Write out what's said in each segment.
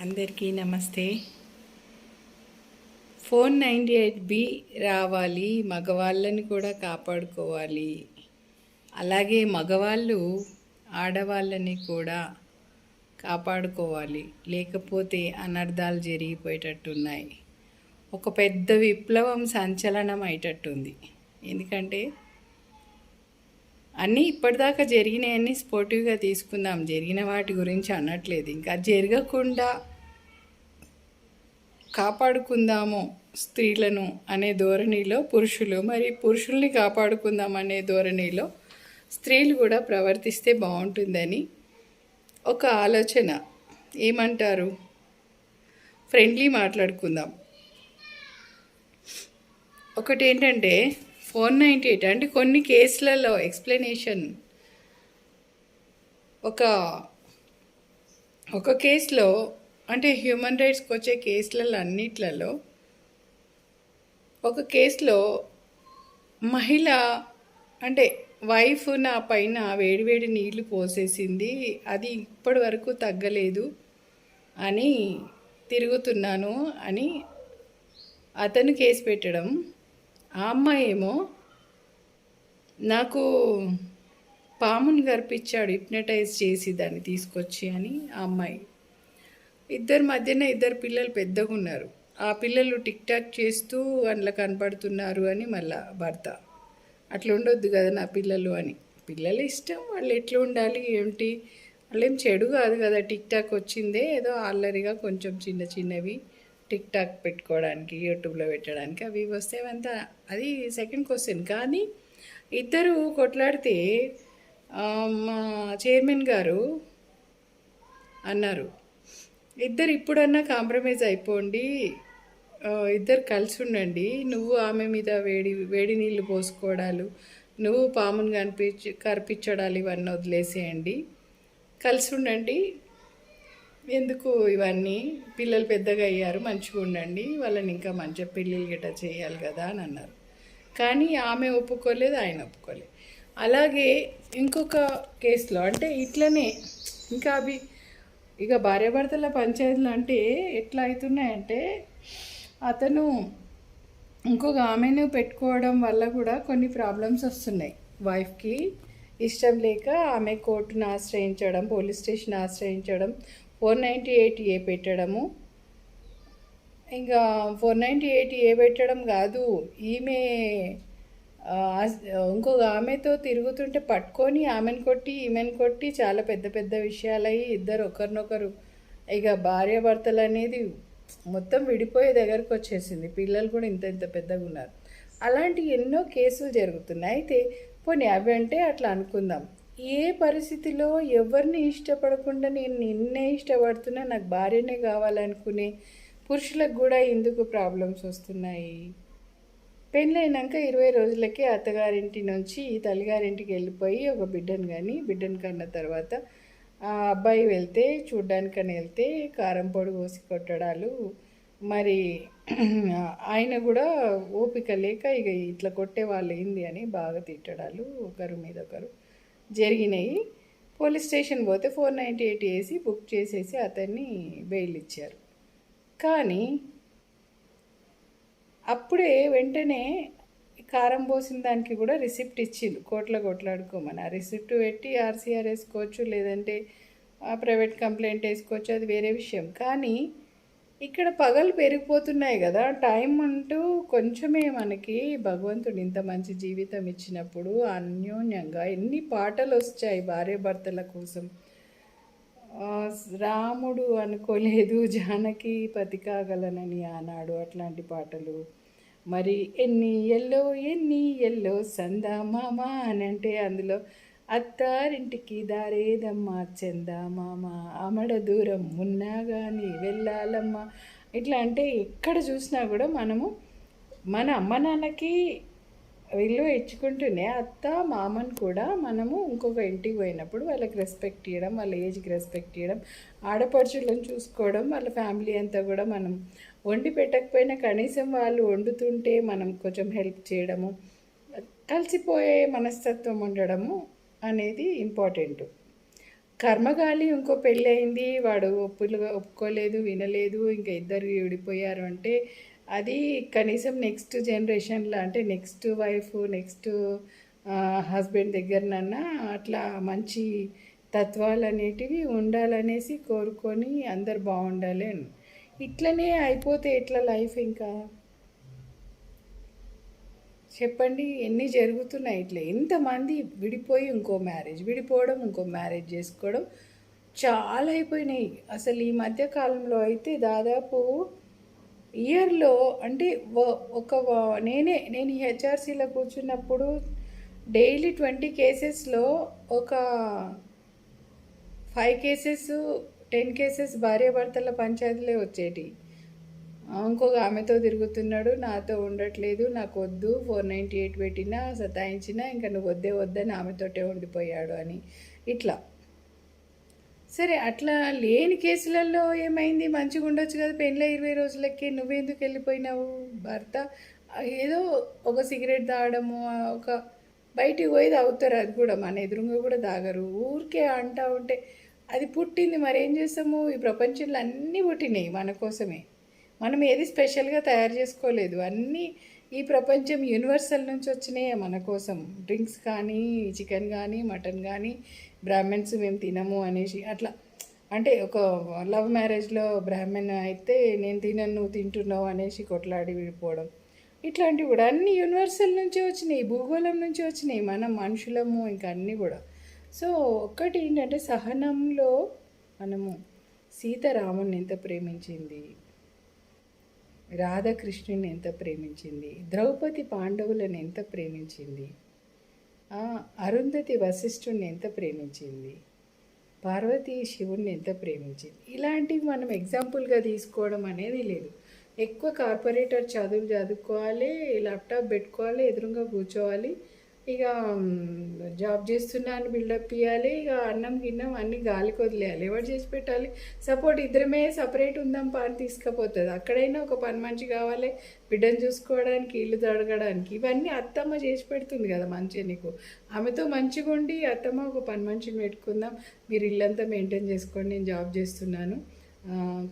అందరికీ నమస్తే. Phone ninety eight B రావాలి మగవాళ్ళని కూడా కాపాడుకోవాలి. అలాగే మగవాళ్ళు ఆడవాళ్ళని కూడా కాపాడుకోవాలి. లేకపోతే అనర్థాలు జరిగిపోయేటట్టున్నాయి. ఒక పెద్ద విప్లవం సంచలనం అయ్యేటట్టుంది. ఎందుకంటే అన్నీ ఇప్పటిదాకా జరిగినాయన్నీ స్పోర్టివ్గా తీసుకుందాం. జరిగిన వాటి గురించి అనట్లేదు. ఇంకా జరగకుండా కాపాడుకుందాము స్త్రీలను అనే ధోరణిలో పురుషులు. మరి పురుషుల్ని కాపాడుకుందాం అనే ధోరణిలో స్త్రీలు కూడా ప్రవర్తిస్తే బాగుంటుందని ఒక ఆలోచన. ఏమంటారు? ఫ్రెండ్లీ మాట్లాడుకుందాం. ఒకటి ఏంటంటే ఫోర్ నైంటీ ఎయిట్ అంటే కొన్ని కేసులలో ఎక్స్ప్లెనేషన్. ఒక ఒక కేసులో అంటే హ్యూమన్ రైట్స్కి వచ్చే కేసులలో అన్నిట్లలో ఒక కేసులో మహిళ అంటే వైఫ్ నా పైన వేడివేడి నీళ్ళు పోసేసింది అది ఇప్పటి వరకు తగ్గలేదు అని తిరుగుతున్నాను అని అతను కేసు పెట్టడం. ఆ అమ్మాయి ఏమో నాకు పాముని గర్పించాడు హిప్నటైజ్ చేసి దాన్ని తీసుకొచ్చి అని ఆ అమ్మాయి. ఇద్దరి మధ్యన ఇద్దరు పిల్లలు పెద్దగా ఉన్నారు. ఆ పిల్లలు టిక్ టాక్ చేస్తూ అందులో కనపడుతున్నారు అని మళ్ళా భర్త అట్లా ఉండొద్దు కదా నా పిల్లలు అని. పిల్లలు ఇష్టం వాళ్ళు ఎట్లా ఉండాలి ఏమిటి వాళ్ళు ఏం చెడు కాదు కదా టిక్ టాక్ వచ్చిందే ఏదో అల్లరిగా కొంచెం చిన్న చిన్నవి. టిక్ టాక్ పెట్టుకోవడానికి యూట్యూబ్లో పెట్టడానికి అవి వస్తే అంతా అది సెకండ్ క్వశ్చన్ కానీ ఇద్దరు కొట్లాడితే మా చైర్మన్ గారు అన్నారు ఇద్దరు ఇప్పుడన్నా కాంప్రమైజ్ అయిపోండి ఇద్దరు కలిసి ఉండండి. నువ్వు ఆమె మీద వేడి వేడి నీళ్ళు పోసుకోవడాలు నువ్వు పామును కనిపించి కరిపించడాలు ఇవన్నీ వదిలేసేయండి. కలిసి ఉండండి ఎందుకు ఇవన్నీ? పిల్లలు పెద్దగా అయ్యారు మంచిగా ఉండండి వాళ్ళని ఇంకా మంచిగా పెళ్ళిళ్ళు గిట్ట చేయాలి కదా అని అన్నారు. కానీ ఆమె ఒప్పుకోలేదు ఆయన ఒప్పుకోలేదు. అలాగే ఇంకొక కేసులో అంటే ఇట్లనే ఇంకా అవి ఇక భార్యాభర్తల పంచాయతీలు అంటే ఎట్లా అవుతున్నాయంటే అతను ఇంకొక ఆమెను పెట్టుకోవడం వల్ల కూడా కొన్ని ప్రాబ్లమ్స్ వస్తున్నాయి. వైఫ్కి ఇష్టం లేక ఆమె కోర్టును ఆశ్రయించడం పోలీస్ స్టేషన్ ఆశ్రయించడం ఫోర్ నైంటీ ఎయిట్ ఏ పెట్టడము. ఇంకా ఫోర్ నైంటీ ఎయిట్ ఏ పెట్టడం కాదు ఈమె ఇంకొక ఆమెతో తిరుగుతుంటే పట్టుకొని ఆమెను కొట్టి ఈమెను కొట్టి చాలా పెద్ద పెద్ద విషయాలయ్యి ఇద్దరు ఒకరినొకరు ఇక భార్యాభర్తలు అనేది మొత్తం విడిపోయే దగ్గరకు వచ్చేసింది. పిల్లలు కూడా ఇంత ఇంత పెద్దగా ఉన్నారు. అలాంటి ఎన్నో కేసులు జరుగుతున్నాయి. అయితే పోనీ అవి అంటే అట్లా అనుకుందాం. ఏ పరిస్థితిలో ఎవరిని ఇష్టపడకుండా నేను నిన్నే ఇష్టపడుతున్నా నాకు భార్యనే కావాలనుకునే పురుషులకు కూడా ఎందుకు ప్రాబ్లమ్స్ వస్తున్నాయి? పెళ్ళైనాక ఇరవై రోజులకి అత్తగారింటి నుంచి తల్లిగారింటికి వెళ్ళిపోయి ఒక బిడ్డను కానీ బిడ్డను కన్న తర్వాత ఆ అబ్బాయి వెళ్తే చూడ్డానికని వెళ్తే కారం పొడి పోసి కొట్టడాలు. మరి ఆయన కూడా ఓపిక లేక ఇక ఇట్లా కొట్టే వాళ్ళు ఏంది అని బాగా తిట్టడాలు ఒకరి మీద ఒకరు. జరిగినాయి. పోలీస్ స్టేషన్ పోతే ఫోర్ నైంటీ ఎయిట్ వేసి బుక్ చేసేసి అతన్ని బెయిల్ ఇచ్చారు కానీ అప్పుడే వెంటనే కారం పోసిన దానికి కూడా రిసిప్ట్ ఇచ్చిండు. కోట్ల కొట్లాడుకోమని. ఆ రిసిప్ట్ పెట్టి ఆర్సీఆర్ వేసుకోవచ్చు లేదంటే ఆ ప్రైవేట్ కంప్లైంట్ వేసుకోవచ్చు అది వేరే విషయం. కానీ ఇక్కడ పగలు పెరిగిపోతున్నాయి కదా. టైం అంటూ కొంచెమే మనకి భగవంతుడు ఇంత మంచి జీవితం ఇచ్చినప్పుడు అన్యోన్యంగా ఎన్ని పాటలు వచ్చాయి భార్యాభర్తల కోసం. రాముడు అనుకోలేదు జానకి పతి కాగలనని ఆనాడు అట్లాంటి పాటలు. మరి ఎన్ని ఎల్లో ఎన్ని ఎల్లో సందా మామ అని అంటే అందులో అత్తారింటికి దారేదమ్మా చందా అమడ దూరం ఉన్నా కానీ వెళ్ళాలమ్మా. ఇట్లా అంటే ఎక్కడ చూసినా కూడా మనము మన అమ్మ నాన్నకి విలువ ఇచ్చుకుంటూనే అత్త మామని కూడా మనము ఇంకొక ఇంటికి పోయినప్పుడు వాళ్ళకి రెస్పెక్ట్ ఇవ్వడం వాళ్ళ ఏజ్కి రెస్పెక్ట్ ఇవ్వడం ఆడపడుచులను చూసుకోవడం వాళ్ళ ఫ్యామిలీ అంతా కూడా మనం వండి పెట్టకపోయినా కనీసం వాళ్ళు వండుతుంటే మనం కొంచెం హెల్ప్ చేయడము కలిసిపోయే మనస్తత్వం ఉండడము అనేది ఇంపార్టెంట్. కర్మగాలి ఇంకో పెళ్ళి అయింది వాడు ఒప్పులుగా ఒప్పుకోలేదు వినలేదు ఇంకా ఇద్దరు విడిపోయారు అంటే అది కనీసం నెక్స్ట్ జనరేషన్లో అంటే నెక్స్ట్ వైఫ్ నెక్స్ట్ హస్బెండ్ దగ్గరనన్నా అట్లా మంచి తత్వాలు అనేటివి ఉండాలనేసి కోరుకొని అందరు బాగుండాలి అని. ఇట్లనే అయిపోతే ఎట్లా లైఫ్ ఇంకా? చెప్పండి ఎన్ని జరుగుతున్నాయి ఇట్లా. ఎంతమంది విడిపోయి ఇంకో మ్యారేజ్ విడిపోవడం ఇంకో మ్యారేజ్ చేసుకోవడం చాలా అయిపోయినాయి. అసలు ఈ మధ్య కాలంలో అయితే దాదాపు ఇయర్లో అంటే ఒక నేనే నేను హెచ్ఆర్సీలో కూర్చున్నప్పుడు డైలీ ట్వంటీ కేసెస్లో ఒక ఫైవ్ కేసెస్ టెన్ కేసెస్ భార్యాభర్తల పంచాయతీలే వచ్చేటి ఇంకొక ఆమెతో తిరుగుతున్నాడు నాతో ఉండట్లేదు నాకు వద్దు ఫోర్ నైంటీ ఎయిట్ పెట్టినా సతాయించినా ఇంకా నువ్వు వద్దే వద్దని ఆమెతోటే ఉండిపోయాడు అని. ఇట్లా. సరే అట్లా లేని కేసులలో ఏమైంది? మంచిగా ఉండొచ్చు కదా పెళ్ళ ఇరవై రోజులకే నువ్వెందుకు వెళ్ళిపోయినావు భర్త? ఏదో ఒక సిగరెట్ తాగడము ఒక బయటికి పోయి తాగుతారు అది కూడా మన ఎదురుగా కూడా తాగరు. ఊరికే అంటా ఉంటే అది పుట్టింది మరి ఏం చేస్తాము? ఈ ప్రపంచంలో అన్నీ పుట్టినాయి మన కోసమే. మనం ఏది స్పెషల్గా తయారు చేసుకోలేదు. అన్నీ ఈ ప్రపంచం యూనివర్సల్ నుంచి వచ్చినాయి మన కోసం. డ్రింక్స్ కానీ చికెన్ కానీ మటన్ కానీ బ్రాహ్మణ్స్ మేము తినము అనేసి అట్లా. అంటే ఒక లవ్ మ్యారేజ్లో బ్రాహ్మణ్ అయితే నేను తినను నువ్వు తింటున్నావు అనేసి కొట్లాడి విడిపోవడం. ఇట్లాంటివి కూడా అన్ని యూనివర్సల్ నుంచి వచ్చినాయి భూగోళం నుంచి వచ్చినాయి. మనం మనుషులము ఇంకా అన్నీ కూడా. సో ఒక్కటి ఏంటంటే సహనంలో మనము సీతారాముని ఎంత ప్రేమించింది? రాధాకృష్ణుని ఎంత ప్రేమించింది? ద్రౌపది పాండవులను ఎంత ప్రేమించింది? అరుంధతి వశిష్ఠుణ్ణి ఎంత ప్రేమించింది? పార్వతీ శివుణ్ణి ఎంత ప్రేమించింది? ఇలాంటివి మనం ఎగ్జాంపుల్గా తీసుకోవడం అనేది లేదు. ఎక్కువ కార్పొరేటర్ చదువులు చదువుకోవాలి ల్యాప్టాప్ పెట్టుకోవాలి ఎదురుగా కూర్చోవాలి ఇక జాబ్ చేస్తున్నాను బిల్డప్ ఇవ్వాలి ఇక అన్నం గిన్నం అన్ని గాలికి వదిలేయాలి. ఎవరు చేసి పెట్టాలి? సపోర్ట్ ఇద్దరమే సపరేట్ ఉందాం పని తీసుకుపోతుంది. అక్కడైనా ఒక పని మంచి కావాలి బిడ్డను చూసుకోవడానికి ఇల్లు తడగడానికి. ఇవన్నీ అత్తమ్మ చేసి పెడుతుంది కదా మంచిగా నీకు. ఆమెతో మంచిగా ఉండి అత్తమ్మ ఒక పని మనిషిని పెట్టుకుందాం. మీరు ఇల్లంతా మెయింటైన్ చేసుకోండి నేను జాబ్ చేస్తున్నాను.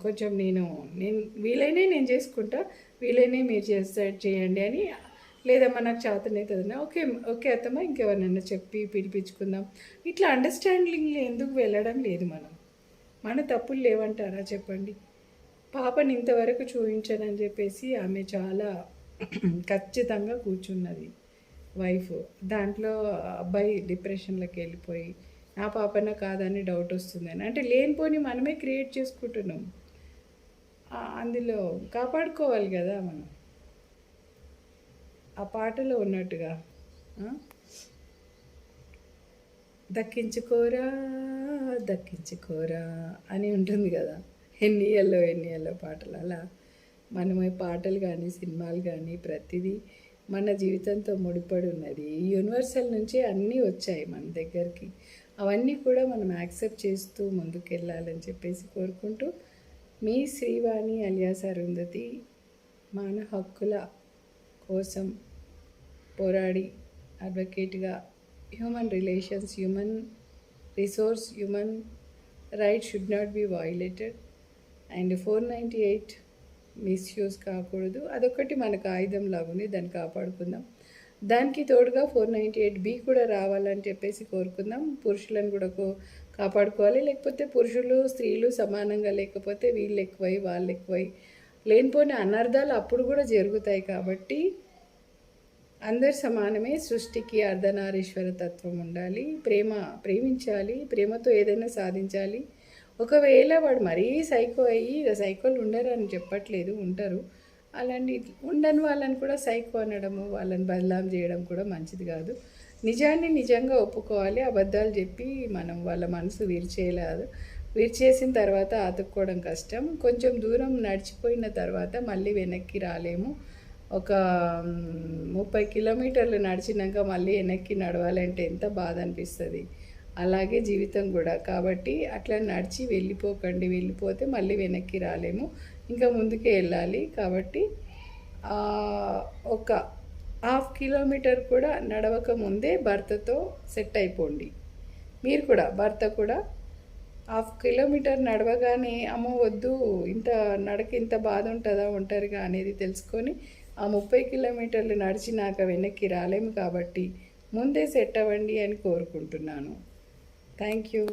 కొంచెం నేను నేను వీలైనా నేను చేసుకుంటా. వీలైనా మీరు చేస్తా చేయండి అని లేదమ్మా నాకు చేతనవుతుందన్నా ఓకే ఓకే అత్తమ్మ ఇంకెవరినైనా చెప్పి పిలిపించుకుందాం. ఇట్లా అండర్స్టాండింగ్ ఎందుకు వెళ్ళడం లేదు మనం? మన తప్పులు లేవంటారా చెప్పండి. పాపని ఇంతవరకు చూపించనని చెప్పేసి ఆమె చాలా ఖచ్చితంగా కూర్చున్నది. వైఫ్ దాంట్లో అబ్బాయి డిప్రెషన్లోకి వెళ్ళిపోయి నా పాపన కాదని డౌట్ వస్తుందని. అంటే లేనిపోని మనమే క్రియేట్ చేసుకుంటున్నాం. అందులో కాపాడుకోవాలి కదా మనం. ఆ పాటలో ఉన్నట్టుగా? దక్కించుకోరా దక్కించుకోరా అని ఉంటుంది కదా. ఎన్ని ఇయర్లో ఎన్ని ఇయర్లో పాటలు. అలా మనం పాటలు కానీ సినిమాలు కానీ ప్రతిదీ మన జీవితంతో ముడిపడి ఉన్నది. యూనివర్సల్ నుంచి అన్నీ వచ్చాయి మన దగ్గరికి. అవన్నీ కూడా మనం యాక్సెప్ట్ చేస్తూ ముందుకెళ్ళాలని చెప్పేసి కోరుకుంటూ మీ శ్రీవాణి అలియాస్ అరుంధతి మాన హక్కుల కోసం పోరాడి అడ్వకేట్గా human relations human resource human right should not be violated. And four ninety eight misuse కాకూడదు. అదొకటి మనకు ఆయుధం లాగుంది దాన్ని కాపాడుకుందాం. దానికి తోడుగా ఫోర్ నైంటీ ఎయిట్ బి కూడా రావాలని చెప్పేసి కోరుకుందాం. పురుషులను కూడా కాపాడుకోవాలి. లేకపోతే పురుషులు స్త్రీలు సమానంగా లేకపోతే వీళ్ళు ఎక్కువై వాళ్ళు ఎక్కువై లేనిపోయిన అనర్థాలు అప్పుడు కూడా జరుగుతాయి కాబట్టి అందరు సమానమే సృష్టికి అర్ధనారీశ్వర తత్వం ఉండాలి ప్రేమ ప్రేమించాలి ప్రేమతో ఏదైనా సాధించాలి. ఒకవేళ వాడు మరీ సైకో అయ్యి సైకోలు ఉండరు అని చెప్పట్లేదు ఉంటారు అలాంటి ఉండని వాళ్ళని కూడా సైకో అనడము వాళ్ళని బదలాం చేయడం కూడా మంచిది కాదు. నిజాన్ని నిజంగా ఒప్పుకోవాలి అబద్ధాలు చెప్పి మనం వాళ్ళ మనసు విరిచేయలేదు విరిచేసిన తర్వాత ఆతుక్కోవడం కష్టం. కొంచెం దూరం నడిచిపోయిన తర్వాత మళ్ళీ వెనక్కి రాలేము. ఒక ముప్పై కిలోమీటర్లు నడిచినాక మళ్ళీ వెనక్కి నడవాలంటే ఎంత బాధ అనిపిస్తుంది. అలాగే జీవితం కూడా. కాబట్టి అట్లా నడిచి వెళ్ళిపోకండి. వెళ్ళిపోతే మళ్ళీ వెనక్కి రాలేము. ఇంకా ముందుకే వెళ్ళాలి. కాబట్టి ఒక హాఫ్ కిలోమీటర్ కూడా నడవక ముందే భర్తతో సెట్ అయిపోండి. మీరు కూడా భర్త కూడా హాఫ్ కిలోమీటర్ నడవగానే అమ్మ వద్దు ఇంత నడక ఇంత బాధ ఉంటుందా ఒంటరిగా అనేది తెలుసుకొని ఆ ముప్పై కిలోమీటర్లు నడిచినాక వెనక్కి రాలేము కాబట్టి ముందే సెట్ అవ్వండి అని కోరుకుంటున్నాను. Thank you